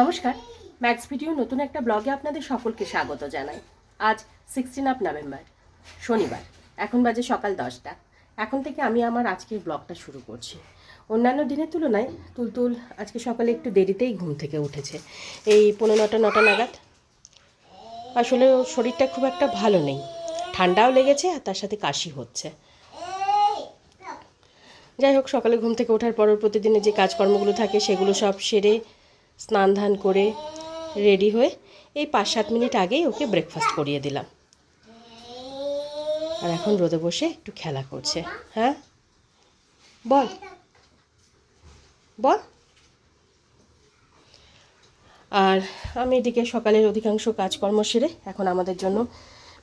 নমস্কার। Max video নতুন একটা ব্লগে আপনাদের সকলকে স্বাগত জানাই। আজ সিক্সটিন অফ নভেম্বর শনিবার, এখন বাজে সকাল দশটা। এখন থেকে আমি আমার আজকের ব্লগটা শুরু করছি। অন্যান্য দিনের তুলনায় তুলতুল আজকে সকালে একটু দেরিতেই ঘুম থেকে উঠেছে। এই পনেরো নটা নাগাদ। আসলে শরীরটা খুব একটা ভালো নেই। ঠান্ডাও লেগেছে আর তার সাথে কাশি হচ্ছে। যাই হোক, সকালে ঘুম থেকে ওঠার পর প্রতিদিনের যে কাজকর্মগুলো থাকে সেগুলো সব সেরে স্নান ধান করে রেডি হয়ে এই পাঁচ সাত মিনিট আগেই ওকে ব্রেকফাস্ট করিয়ে দিলাম। আর এখন রোদে বসে একটু খেলা করছে। হ্যাঁ? বল। বল। আর আমি এদিকে সকালের অধিকাংশ কাজকর্ম সেরে এখন আমাদের জন্য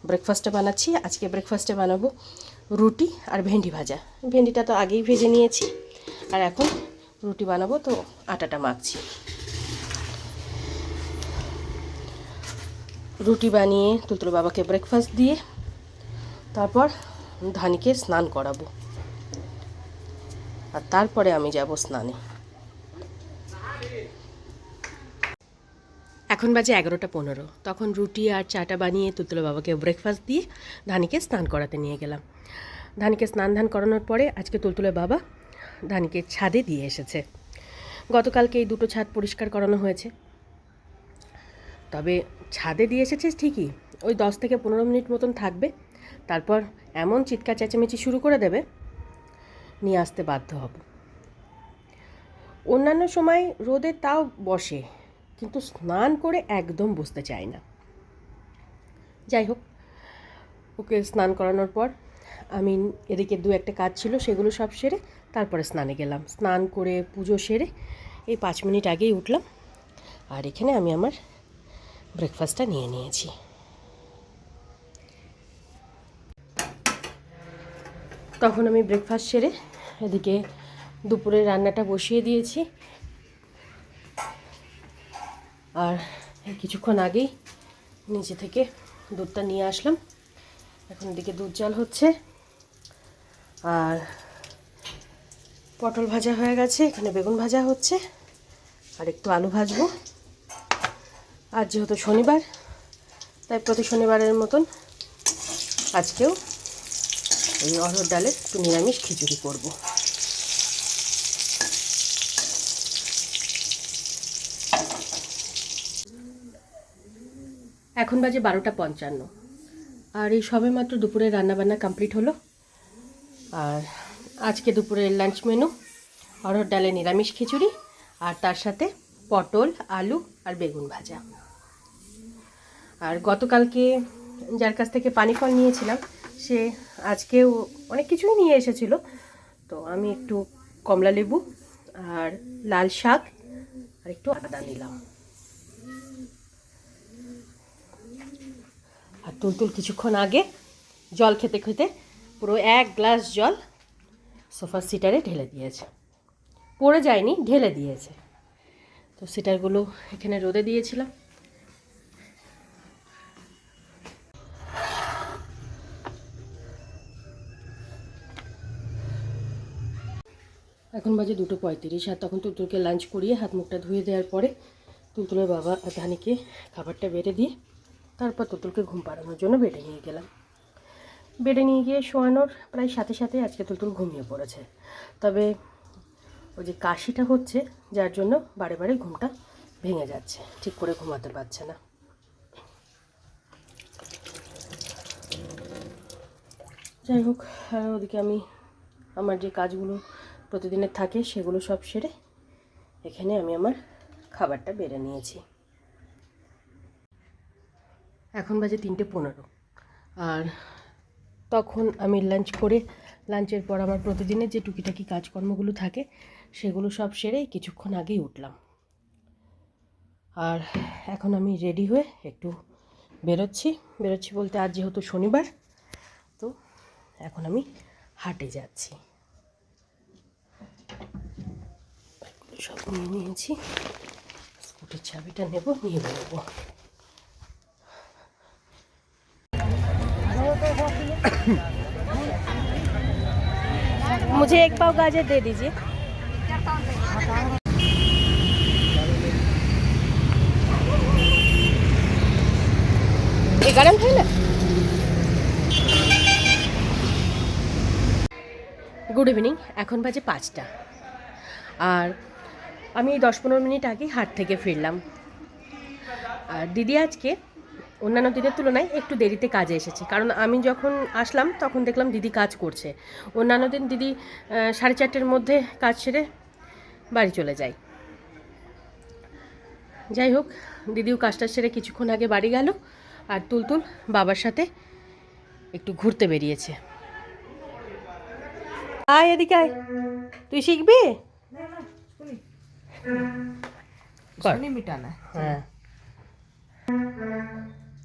ব্রেকফাস্টটা বানাচ্ছি। আজকে ব্রেকফাস্টে বানাবো রুটি আর ভেন্ডি ভাজা। ভেন্ডিটা তো আগেই ভেজে নিয়েছি। আর এখন রুটি বানাবো, তো আটাটা মাখছি। রুটি বানিয়ে তুলতুল বাবাকে ব্রেকফাস্ট দিয়ে, তারপর ধানিকে স্নান করাবো। আর তারপরে আমি যাব স্নানে। এখন বাজে এগারোটা পনেরো। তখন রুটি আর চাটা বানিয়ে তুলতুল বাবাকে ব্রেকফাস্ট দিয়ে ধানিকে স্নান করাতে নিয়ে গেলাম। ধানিকে স্নান ধান করানোর পরে আজকে তুলতুলে বাবা ধানিকে ছাদে দিয়ে এসেছে। গতকালকে এই দুটো ছাদ পরিষ্কার করানো হয়েছে। তবে ছাদে দিয়ে এসেছে ঠিকই। ওই দশ থেকে পনেরো মিনিট মতন থাকবে। তারপর এমন চিৎকার চেঁচামেচি শুরু করে দেবে, নিয়ে আসতে বাধ্য হব। অন্যান্য সময় রোদে তাও বসে, কিন্তু স্নান করে একদম বসতে চায় না। যাই হোক, ওকে স্নান করানোর পর আমি এদিকে দু একটা কাজ ছিল, সেগুলো সব সেরে তারপরে স্নানে গেলাম। স্নান করে পুজো সেরে এই পাঁচ মিনিট আগেই উঠলাম। আর এখানে আমি আমার ব্রেকফাস্টটা নিয়ে নিয়েছি। তখন আমি ব্রেকফাস্ট সেরে এদিকে দুপুরের রান্নাটা বসিয়ে দিয়েছি। আর কিছুক্ষণ আগেই নিচে থেকে দুধটা নিয়ে আসলাম। এখন এদিকে দুধ জাল হচ্ছে। আর পটল ভাজা হয়ে গেছে, এখানে বেগুন ভাজা হচ্ছে। আর একটু আলু ভাজবো। আর যেহেতু শনিবার, তাই প্রতি শনিবারের মতন আজকেও এই অরহর ডালের একটু নিরামিষ খিচুড়ি করব। এখন বাজে বারোটা পঞ্চান্ন। আর এই সবে মাত্র দুপুরে রান্নাবান্না কমপ্লিট হলো। আর আজকে দুপুরের লাঞ্চ মেনু অরহর ডালে নিরামিষ খিচুড়ি, আর তার সাথে পটল, আলু আর বেগুন ভাজা। আর গতকালকে যার কাছ থেকে পানি ফল নিয়েছিলাম, সে আজকেও অনেক কিছুই নিয়ে এসেছিল। তো আমি একটু কমলা লেবু আর লাল শাক আর একটু আদা নিলাম। আর তুলতুল কিছুক্ষণ আগে জল খেতে খেতে পুরো এক গ্লাস জল সোফার সিটারে ঢেলে দিয়েছে। পড়ে যায়নি, ঢেলে দিয়েছে। তো সিটারগুলো এখানে রোদে দিয়েছিলাম। এখন বাজে দুটো পঁয়ত্রিশ আর তখন তুলতুলকে লাঞ্চ করিয়ে হাত মুখটা ধুয়ে দেওয়ার পরে তুলতুলের বাবা ধানিকে খাবারটা বেড়ে দিয়ে তারপর তুলতুলকে ঘুম পাড়ানোর জন্য বেডে নিয়ে গেলাম। বেডে নিয়ে গিয়ে শোয়ানোর প্রায় সাথে সাথে আজকে তুলতুল ঘুমিয়ে পড়েছে। তবে ওই যে কাশিটা হচ্ছে, যার জন্য বারে বারে ঘুমটা ভেঙে যাচ্ছে, ঠিক করে ঘুমাতে পারছে না। যাই হোক আর ওদিকে আমি, আমার যে কাজগুলো প্রতিদিনের থাকে, সেগুলো সব সেরে এখানে আমি আমার খাবারটা বেড়ে নিয়েছি। এখন বাজে তিনটে পনেরো, আর তখন আমি লাঞ্চ করে লাঞ্চের পর আমার প্রতিদিনের যে টুকিটাকি কাজকর্মগুলো থাকে সেগুলো সব সেরে কিছুক্ষণ আগেই উঠলাম। আর এখন আমি রেডি হয়ে একটু বেরোচ্ছি। বেরোচ্ছি বলতে আজ যেহেতু শনিবার তো এখন আমি হাটে যাচ্ছি। সব নিয়ে নিয়েছি। স্কুটির চাবিটা নেব নিয়ে বেরোবো। मुझे एक पाव गाजर दे दीजिए। गरम है ना? গুড ইভিনিং এখন বাজে পাঁচটা। আর আমি দশ পনেরো মিনিট আগে হাট থেকে ফিরলাম। আর দিদি আজকে অন্যান্য দিনের তুলনায় একটু দেরিতে কাজে এসেছি। কারণ আমি যখন আসলাম তখন দেখলাম দিদি কাজ করছে। অন্যান্য দিন দিদি সাড়ে চারটের মধ্যে কাজ সেরে বাড়ি চলে যায়। যাই হোক দিদিও কাজটা সেরে কিছুক্ষণ আগে বাড়ি গেল আর তুলতুল বাবার সাথে একটু ঘুরতে বেরিয়েছে। আয় এদিকে আয়। তুই শিখবি? হ্যাঁ।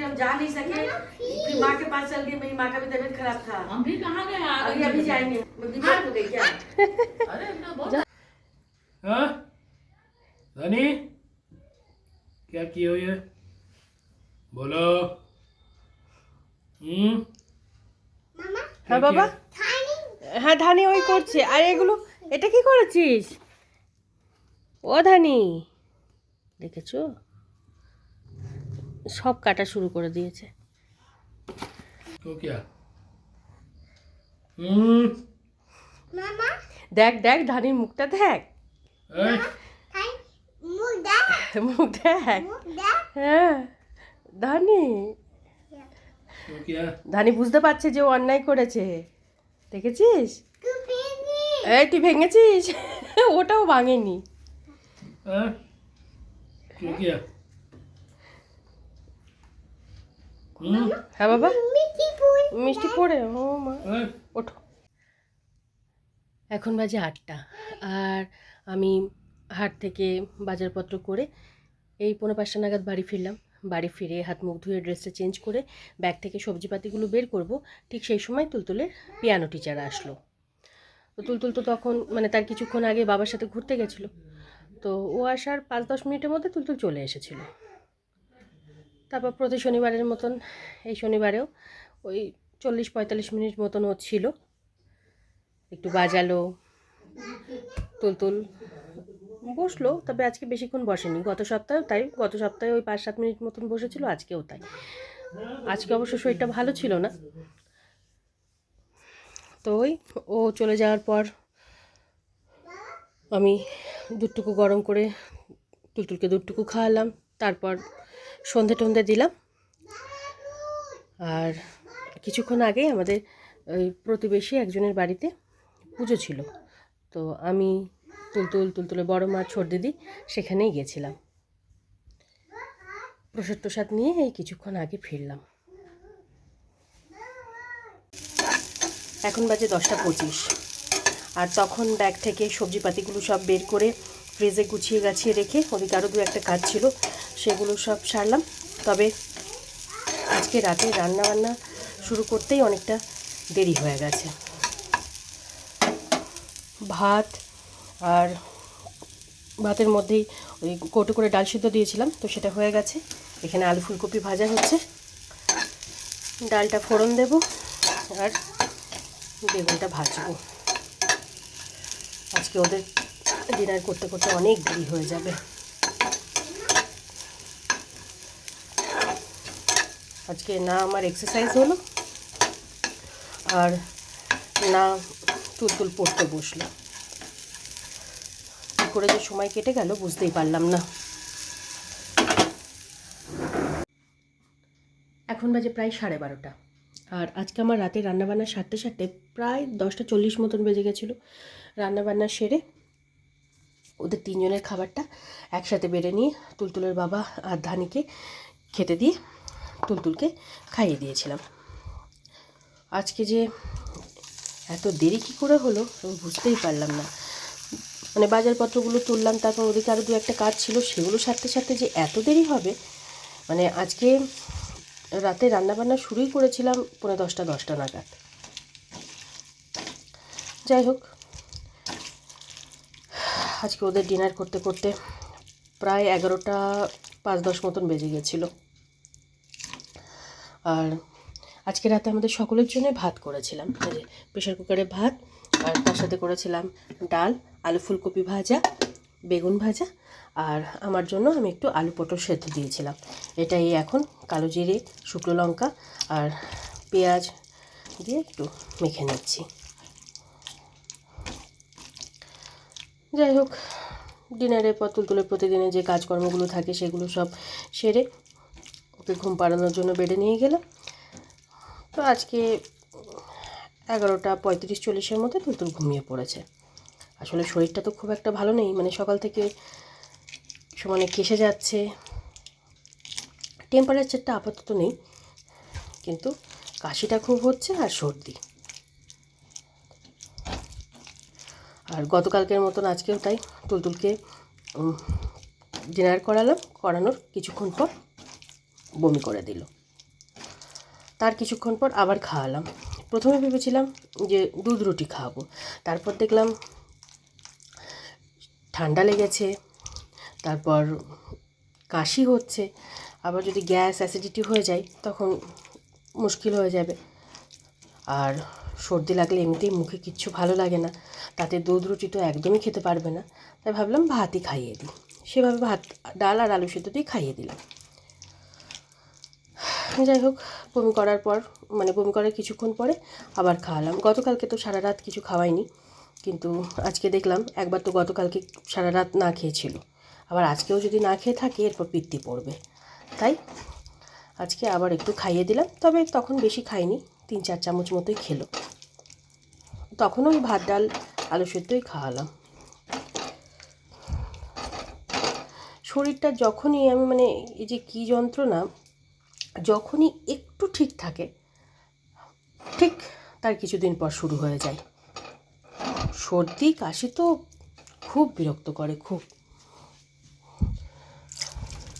हम जा नहीं सके फिर माँ के पास चल गए मेरी माँ का भी तबीयत खराब था हम भी कहाँ गए आ अभी अभी जाएंगे मैं बीमार हो गई क्या अरे ना बहुत हाँ धनी क्या किए हो ये बोलो हम्म হ্যাঁ বাবা হ্যাঁ ধানি ওই করছে আর এগুলো এটা কি করেছিস ও ধানি দেখেছো সব কাটা শুরু করে দিয়েছে। দেখ দেখ ধানির মুখটা দেখ। মুখ দেখ। হ্যাঁ ধানি। ধানি বুঝতে পারছে যে ও অন্যায় করেছে। দেখেছিস? এই তুই ভেঙেছিস? ওটাও ভাঙেনি। হ্যাঁ। হ্যাঁ বাবা। মিষ্টি পড়ে ও মা। ওঠো। এখন বাজে আটটা আর আমি হাট থেকে বাজারপত্র করে এই পনেরো পাঁচটা নাগাদ বাড়ি ফিরলাম। বাড়ি ফিরে হাত মুখ ধুয়ে ড্রেসটা চেঞ্জ করে ব্যাগ থেকে সবজিপাতিগুলো বের করব। ঠিক সেই সময় তুলতুলের পিয়ানো টিচার আসলো। তো তুলতুল তো তখন মানে তার কিছুক্ষণ আগে বাবার সাথে ঘুরতে গেছিল। তো ও আসার পাঁচ দশ মিনিটের মধ্যে তুলতুল চলে এসেছিল। তারপর প্রতি শনিবারের মতন, এই শনিবারেও ওই চল্লিশ পঁয়তাল্লিশ মিনিট মতন ও ছিল। একটু বাজালো, তুলতুল বসল, তবে আজকে বেশিক্ষণ বসেনি। গত সপ্তাহেও তাই, গত সপ্তাহে ওই পাঁচ সাত মিনিট মতন বসেছিল, আজকেও তাই। আজকে অবশ্য শরীরটা ভালো ছিল না। তো ওই, ও চলে যাওয়ার পর আমি দুধটুকু গরম করে তুলতুলকে দুধটুকু খাওয়ালাম। তারপর সন্ধে টন্ধে দিলাম। আর কিছুক্ষণ আগে আমাদের ওই প্রতিবেশী একজনের বাড়িতে পুজো ছিল। তো আমি তুলতুল, তুলতুলে বড় মা, ছোট দিদি সেখানেই গেছিলাম প্রসাদ প্রসাদ নিয়ে এই কিছুক্ষণ আগে ফিরলাম। এখন বাজে দশটা পঁচিশ। আর তখন ব্যাগ থেকে সবজিপাতিগুলো সব বের করে ফ্রিজে গুছিয়ে গাছিয়ে রেখে ওদিকে আরও দু একটা কাজ ছিল। সেগুলো সব সারলাম। তবে আজকে রাতে রান্না বান্না শুরু করতেই অনেকটা দেরি হয়ে গেছে। ভাত আর ভাতের মধ্যেই ওই কৌটো করে ডাল সিদ্ধ দিয়েছিলাম, তো সেটা হয়ে গেছে। এখানে আলু ফুলকপি ভাজা হচ্ছে। ডালটা ফোড়ন দেব আর বেগুনটা ভাজবো। আজকে ওদের ডিনার করতে করতে অনেক দেরি হয়ে যাবে। আজকে না আমার এক্সারসাইজ হলো। আর না তুলতুল পড়তে বসল। কী করে যে সময় কেটে গেল বুঝতেই পারলাম না। এখন বাজে প্রায় সাড়ে বারোটা। আর আজকে আমার রাতে রান্নাবান্না সারতে সারতে প্রায় দশটা চল্লিশ মতন বেজে গেছিল। রান্নাবান্না সেরে ওদের তিনজনের খাবারটা একসাথে বেড়ে নিয়ে তুলতুলের বাবা আর ধানিকে খেতে দিয়ে তুলতুলকে খাইয়ে দিয়েছিলাম। আজকে যে এত দেরি কী করে হলো, আমি বুঝতেই পারলাম না। মানে বাজারপত্রগুলো তুললাম, তারপর ওদিকে আরও দু একটা কাজ ছিল, সেগুলো সারতে সারতে যে এত দেরি হবে মানে আজকে রাতে রান্নাবান্না শুরুই করেছিলাম পনেরো দশটা দশটা নাগাদ। যাই হোক, আজকে ওদের ডিনার করতে করতে প্রায় এগারোটা পাঁচ দশ মতন বেজে গেছিল। আর আজকে রাতে আমাদের সকলের জন্য ভাত করেছিলাম। প্রেশার কুকারে ভাত, আর তার সাথে করেছিলাম ডাল, আলু ফুলকপি ভাজা, বেগুন ভাজা, আর আমার জন্য আমি একটু আলু পটল সেদ্ধ দিয়েছিলাম। এটাই এখন কালো জিরে, শুকনো লঙ্কা, আর পেঁয়াজ দিয়ে একটু মেখে নিচ্ছি। যাই হোক ডিনারের পর তুলতুলে প্রতিদিনের যে কাজকর্মগুলো থাকে সেগুলো সব সেরে ঘুম পাড়ানোর জন্য বেডে নিয়ে গেলাম। তো আজকে এগারোটা পঁয়ত্রিশ চল্লিশের মধ্যে তুলতুল ঘুমিয়ে পড়েছে। আসলে শরীরটা তো খুব একটা ভালো নেই মানে সকাল থেকে সমানে কেসে যাচ্ছে। টেম্পারেচারটা আপাতত নেই, কিন্তু কাশিটা খুব হচ্ছে আর সর্দি। আর গতকালকের মতন আজকেও তাই তুলতুলকে ডিনার করালাম, করানোর কিছুক্ষণ পর। বমি করে দিল। তার কিছুক্ষণ পর আবার খাওয়ালাম। প্রথমে ভেবেছিলাম যে দুধ রুটি খাওয়াবো। তারপর দেখলাম ঠান্ডা লেগেছে, তারপর কাশি হচ্ছে। আবার যদি গ্যাস অ্যাসিডিটি হয়ে যায়, তখন মুশকিল হয়ে যাবে। আর সর্দি লাগলে এমনিতেই মুখে কিচ্ছু ভালো লাগে না। তাতে দুধ রুটি তো একদমই খেতে পারবে না। তাই ভাবলাম ভাতই খাইয়ে দিই। সেভাবে ভাত, ডাল আর আলু সেদ্ধ দিয়ে খাইয়ে দিলাম। যাই হোক, বমি করার পর মানে বমি করার কিছুক্ষণ পরে আবার খাওয়ালাম। গতকালকে তো সারা রাত কিছু খাওয়াইনি, কিন্তু আজকে দেখলাম একবার তো গতকালকে সারা রাত না খেয়েছিল। আবার আজকেও যদি না খেয়ে থাকে, এরপর পিত্তি পড়বে। তাই আজকে আবার একটু খাইয়ে দিলাম, তবে তখন বেশি খাইনি, তিন চার চামচ মতোই খেলো। তখন ওই ভাত, ডাল, আলু সেদ্ধই খাওয়ালাম। শরীরটা যখনই আমি মানে এই যে কী যন্ত্রণা যখনই একটু ঠিক থাকে, ঠিক তার কিছুদিন পর শুরু হয়ে যায়। সর্দি, কাশি তো খুব বিরক্ত করে, খুব।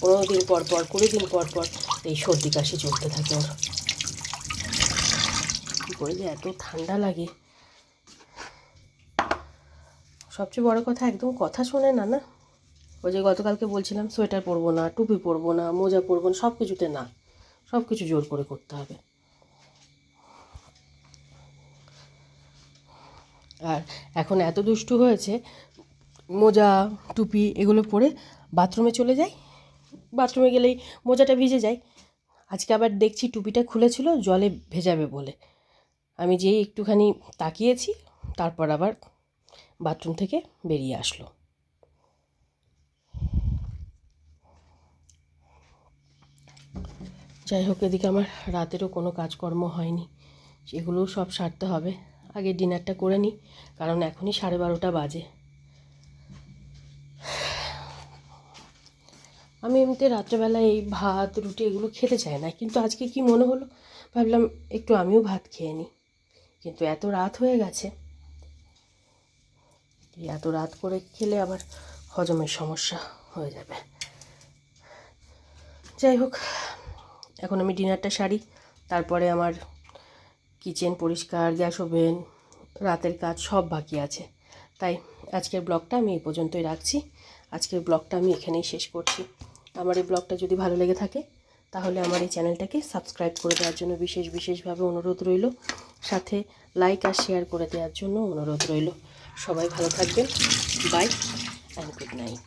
পনেরো দিন পর পর, কুড়ি দিন পর পর এই সর্দি, কাশি চলতে থাকে ওর। কী এত ঠান্ডা লাগে। সবচেয়ে বড় কথা, একদম কথা শোনে না না? ওই যে গতকালকে বলছিলাম, সোয়েটার পরবো না, টুপি পরবো না, মোজা পরবো না সব কিছুতে না। সব কিছু জোর করে করতে হবে। আর এখন এত দুষ্টু হয়েছে, মোজা, টুপি এগুলো পরে বাথরুমে চলে যায় বাথরুমে গেলেই মোজাটা ভিজে যায়। আজকে আবার দেখছি টুপিটা খুলেছিল, জলে ভেজাবে বলে। আমি যেই একটুখানি তাকিয়েছি, তারপর আবার বাথরুম থেকে বেরিয়ে আসলো। যাই হোক, এদিকে আমার রাতেরও কোনো কাজকর্ম হয়নি। সেগুলোও সব সারতে হবে। আগে ডিনারটা করে নিই, কারণ এখনই সাড়ে বারোটা বাজে। আমি এমনিতে রাত্রেবেলায় এই ভাত, রুটি এগুলো খেতে চাই না, কিন্তু আজকে কি মনে হলো? ভাবলাম একটু আমিও ভাত খেয়ে নিই। কিন্তু এত রাত হয়ে গেছে। এত রাত করে খেলে আবার হজমের সমস্যা হয়ে যাবে। যাই হোক এখন আমি ডিনারটা সারি। তারপরে আমার কিচেন পরিষ্কার, গ্যাস ওভেন, রাতের কাজ সব বাকি আছে। তাই আজকের ব্লগটা আমি এই পর্যন্তই রাখছি। আজকের ব্লগটা আমি এখানেই শেষ করছি। আমার এই ব্লগটা যদি ভালো লেগে থাকে, তাহলে আমার এই চ্যানেলটাকে সাবস্ক্রাইব করে দেওয়ার জন্য বিশেষ বিশেষভাবে অনুরোধ রইল। সাথে লাইক আর শেয়ার করে দেওয়ার জন্য অনুরোধ রইল। সবাই ভালো থাকবেন। By and good night